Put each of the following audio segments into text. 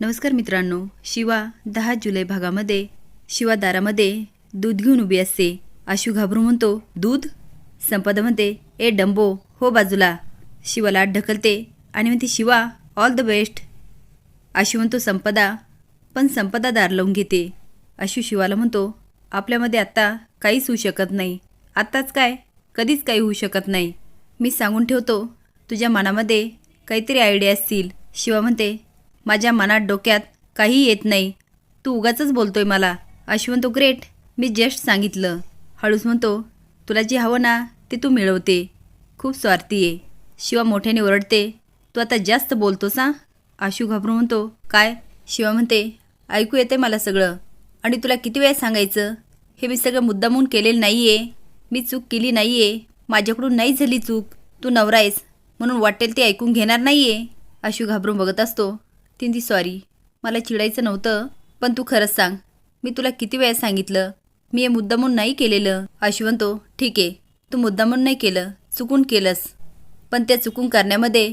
नमस्कार मित्रांनो. शिवा दहा जुलै भागामध्ये शिवा दारामध्ये दूध घेऊन उभी असते. आशू घाबरून म्हणतो दूध? संपदा म्हणते ए डंबो हो बाजूला. शिवाला ढकलते आणि म्हणते Shiva all the best Ashu म्हणतो संपदा. पण संपदा दार लावून घेते. आशू शिवाला म्हणतो आपल्यामध्ये आत्ता काहीच होऊ शकत नाही. आत्ताच काय? कधीच काही होऊ शकत नाही. मी सांगून ठेवतो तुझ्या मनामध्ये काहीतरी आयडिया असतील. शिवा म्हणते माझ्या मनात डोक्यात काही येत नाही. तू उगाचच बोलतोय मला. अशी म्हणतो ग्रेट मी जस्ट सांगितलं. हळूच म्हणतो तुला जे हवं ना ते तू मिळवते. खूप स्वार्थी आहे. शिवा मोठ्याने ओरडते. तू आता जास्त बोलतोस हां? आशू घाबरून म्हणतो काय? शिवा म्हणते ऐकू येते मला सगळं. आणि तुला किती वेळा सांगायचं? हे मी सगळं मुद्दामून केलेलं नाही आहे मी चूक केली नाही आहे माझ्याकडून नाही झाली चूक. तू नवरा आहेस. म्हणून वाटेल ते ऐकून घेणार नाही आहे आशू घाबरून बघत असतो. तीन सॉरी मला चिडायचं नव्हतं पण तू खरंच सांग. मी तुला किती वेळा सांगितलं? मी हे मुद्दामून नाही केलेलं. अश्वंतो ठीक आहे. तू मुद्दामून नाही केलं. चुकून केलंस. पण त्या चुकून करण्यामध्ये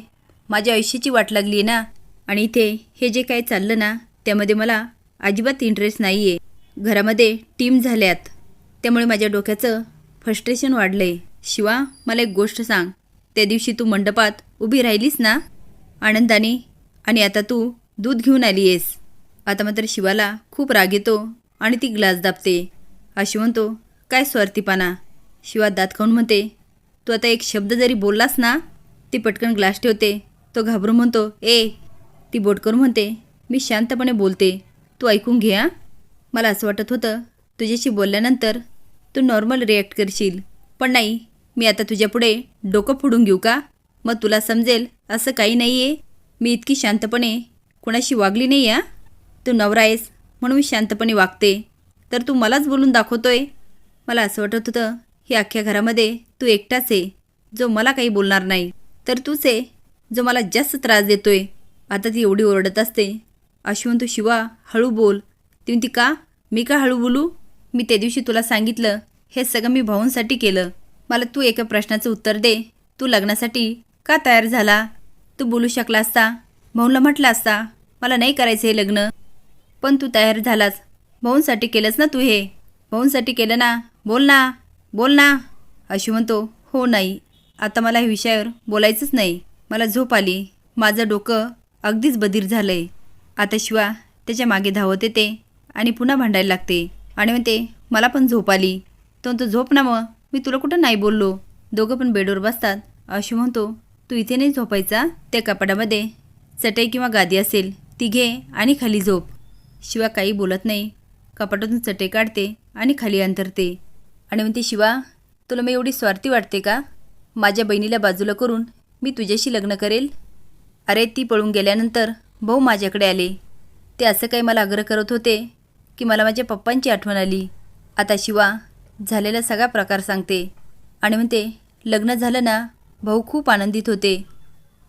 माझ्या आयुष्याची वाट लागली आहे ना. आणि इथे हे जे काय चाललं ना त्यामध्ये मला अजिबात इंटरेस्ट नाही आहे घरामध्ये टीम झाल्यात. त्यामुळे माझ्या डोक्याचं फ्रस्ट्रेशन वाढलं आहे शिवा मला एक गोष्ट सांग. त्या दिवशी तू मंडपात उभी राहिलीस ना? आनंदाने आणि आता तू दूध घेऊन आली आहेस. आता मात्र शिवाला खूप राग येतो आणि ती ग्लास दाबते. अशी म्हणतो काय स्वार्थीपणा. शिवा दात खाऊन म्हणते तू आता एक शब्द जरी बोललास ना ती पटकन ग्लास ठेवते. तो घाबरून म्हणतो ए ती बोट करून म्हणते मी शांतपणे बोलते. तू ऐकून घे हां. मला असं वाटत होतं तुझ्याशी बोलल्यानंतर तू नॉर्मल रिॲक्ट करशील. पण नाही मी आता तुझ्यापुढे डोकं फोडून घेऊ का? मग तुला समजेल असं काही नाही आहे मी इतकी शांतपणे कोणाशी वागली नाही या तू नवरा आहेस म्हणून मी शांतपणे वागते. तर तू मलाच बोलून दाखवतोय. मला असं वाटत होतं हे अख्ख्या घरामध्ये तू एकटाच आहे जो मला काही बोलणार नाही. तर तूच आहे जो मला जास्त त्रास देतोय. आता ती एवढी ओरडत असते. अश्वंत शिवा हळू बोल. ती का? मी का हळू बोलू? मी त्या दिवशी तुला सांगितलं हे सगळं मी भाऊंसाठी केलं. मला तू एका प्रश्नाचं उत्तर दे. तू लग्नासाठी का तयार झाला? तू बोलू शकला असता? भाऊला म्हटला असता? मला नाही करायचं हे लग्न. पण तू तयार झालास. भाऊंसाठी केलंस ना तू हे? भाऊंसाठी केलं ना? बोल ना. बोल ना. अशी म्हणतो. हो नाही. आता मला ह्या विषयावर बोलायचंच नाही. मला झोप आली. माझं डोकं अगदीच बधीर झालं आहे आता शिवा त्याच्यामागे धावत येते आणि पुन्हा भांडायला लागते. आणि म्हणते मला पण झोप आली. तो म्हणतो झोप ना मग. मी तुला कुठं नाही बोललो. दोघं पण बेडवर बसतात. अशी म्हणतो. तू इथे नाही झोपायचा? त्या कपाडामध्ये चटई किंवा गादी असेल ती घे आणि खाली झोप. शिवा काही बोलत नाही. कपाटातून चटई काढते आणि खाली अंतरते. आणि म्हणते शिवा तुला मी एवढी स्वार्थी वाटते का? माझ्या बहिणीला बाजूला करून मी तुझ्याशी लग्न करेल? अरे ती पळून गेल्यानंतर भाऊ माझ्याकडे आले. ते असं काही मला आग्रह करत होते की मला माझ्या पप्पांची आठवण आली. आता शिवा झालेला सगळा प्रकार सांगते. आणि म्हणते लग्न झालं ना भाऊ खूप आनंदित होते.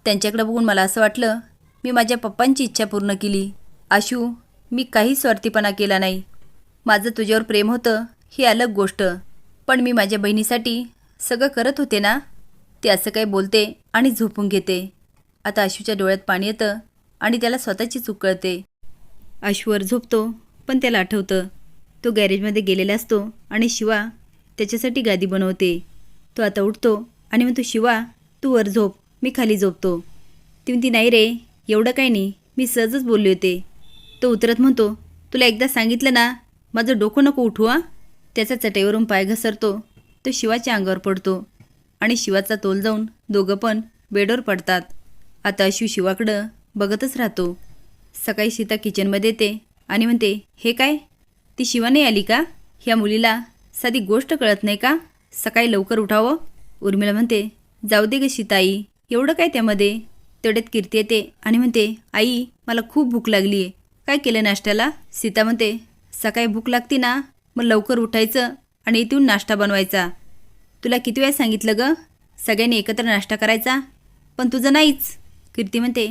त्यांच्याकडे बघून मला असं वाटलं मी माझ्या पप्पांची इच्छा पूर्ण केली. आशू मी काही स्वार्थीपणा केला नाही. माझं तुझ्यावर प्रेम होतं ही अलग गोष्ट. पण मी माझ्या बहिणीसाठी सगळं करत होते ना? ते असं काही बोलते आणि झोपून घेते. आता आशूच्या डोळ्यात पाणी येतं आणि त्याला स्वतःची चूक कळते. आशूवर झोपतो पण त्याला आठवतं. तो गॅरेजमध्ये गेलेला असतो आणि शिवा त्याच्यासाठी गादी बनवते. तो आता उठतो आणि म्हणतो शिवा तू वर झोप मी खाली झोपतो. ती म्हणती नाही रे एवढं काही नाही मी सहजच बोलले होते. तो उतरत म्हणतो तुला एकदा सांगितलं ना माझं डोकं नको उठू आ त्याचा चटईवरून पाय घसरतो तो शिवाच्या अंगावर पडतो आणि शिवाचा तोल जाऊन दोघं पण बेडवर पडतात. आता अशू शिवाकडं बघतच राहतो. सकाळी सीता किचनमध्ये येते आणि म्हणते हे काय? ती शिवा नाही आली का? ह्या मुलीला साधी गोष्ट कळत नाही का? सकाळी लवकर उठावं उर्मिला म्हणते जाऊ दे ग सीताई एवढं काय त्यामध्ये? तेवढ्यात कीर्ती येते आणि म्हणते आई मला खूप भूक लागली आहे काय केलं नाश्त्याला? सीता म्हणते सकाळी भूक लागती ना मग लवकर उठायचं आणि इथून नाश्ता बनवायचा. तुला किती वेळा सांगितलं ग? सगळ्यांनी एकत्र नाश्ता करायचा? पण तुझं नाहीच. कीर्ती म्हणते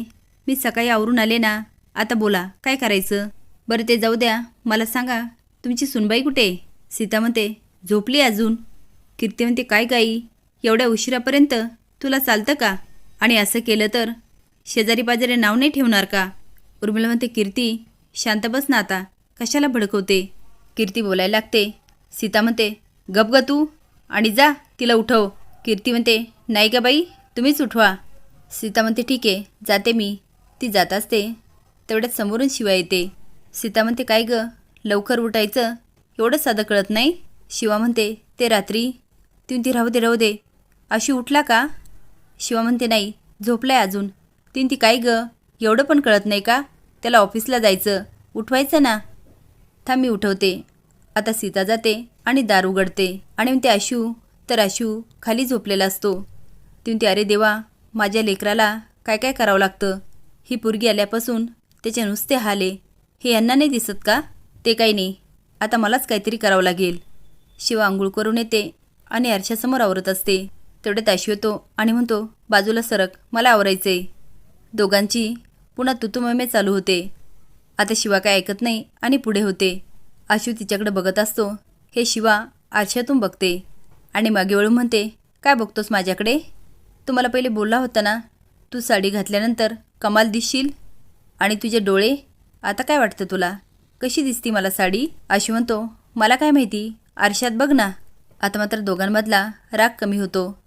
मी सकाळी आवरून आले ना आता बोला काय करायचं? बरं ते जाऊ द्या मला सांगा तुमची सुनबाई कुठे? सीता म्हणते झोपली अजून. कीर्ती म्हणते काय गाई एवढ्या उशिरापर्यंत तुला चालतं का? आणि असं केलं तर? शेजारी पाजारी नाव नाही ठेवणार का? उर्मिला म्हणते कीर्ती शांत बस ना आता. कशाला भडकवते? कीर्ती बोलायला लागते. सीता म्हणते गप ग तू. आणि जा तिला उठव. कीर्ती म्हणते नाही का बाई तुम्हीच उठवा. सीता म्हणते ठीक आहे जाते मी. ती जात असते. तेवढ्यात समोरून शिवा येते. सीता म्हणते काय ग? लवकर उठायचं? एवढं साधं कळत नाही? शिवा म्हणते ते रात्री. ती राहू दे राहू दे. अशी उठला का? शिवा म्हणते नाही झोपलाय अजून. तीन ती काय ग? एवढं पण कळत नाही का? त्याला ऑफिसला जायचं. उठवायचं ना. थांब मी उठवते. आता सीता जाते आणि दार उघडते. आणि म्हणते आशू. तर आशू खाली झोपलेला असतो. ती म्हणते अरे देवा माझ्या लेकराला काय काय करावं लागतं? ही पुरगी आल्यापासून त्याचे नुसते हाले. हे यांना नाही दिसत का? ते काही नाही. आता मलाच काहीतरी करावं लागेल. शिवा आंघोळ करून येते आणि आरशासमोर आवरत असते. तेवढ्यात आशू येतो आणि म्हणतो बाजूला सरक मला आवरायचे दोघांची पुन्हा तुतुममे चालू होते. आता शिवा काय ऐकत नाही आणि पुढे होते. आशू तिच्याकडे बघत असतो. हे शिवा आरशातून बघते. आणि मागे वळून म्हणते काय बघतोस माझ्याकडे? तू मला पहिले बोलला होता ना तू साडी घातल्यानंतर कमाल दिसशील. आणि तुझे डोळे? आता काय वाटतं तुला? कशी दिसती मला साडी? आशू म्हणतो मला काय माहिती? आरशात बघ ना. आता मात्र दोघांमधला राग कमी होतो.